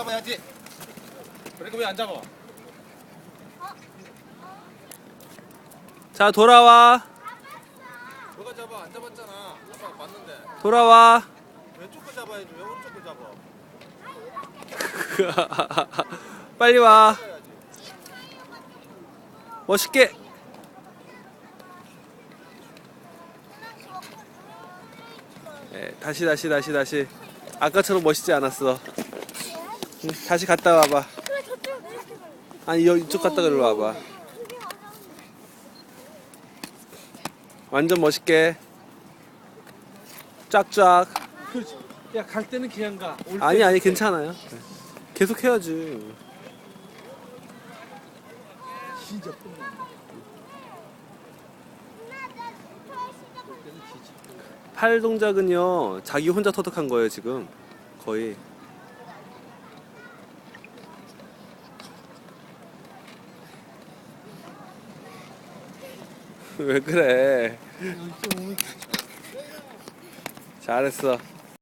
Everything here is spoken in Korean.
잡아야지. 그러니까 왜 안 잡아? 자 돌아와 너가 잡아 안 잡았잖아. 아빠 봤는데 돌아와 왼쪽 거 잡아야지 왜 오른쪽 거 잡아? 빨리 와 잡아야지. 멋있게 예, 다시 다시 다시 다시 아까처럼 멋있지 않았어 응, 다시 갔다 와봐 아니 여기 이쪽 갔다가 일로 와봐 완전 멋있게 쫙쫙 그렇지. 야, 갈 때는 그냥 가. 올 아니 때는 아니. 괜찮아요 계속 해야지 진짜 끝난다. 팔 동작은요 자기 혼자 터득한 거예요 지금 거의 왜 그래? 잘했어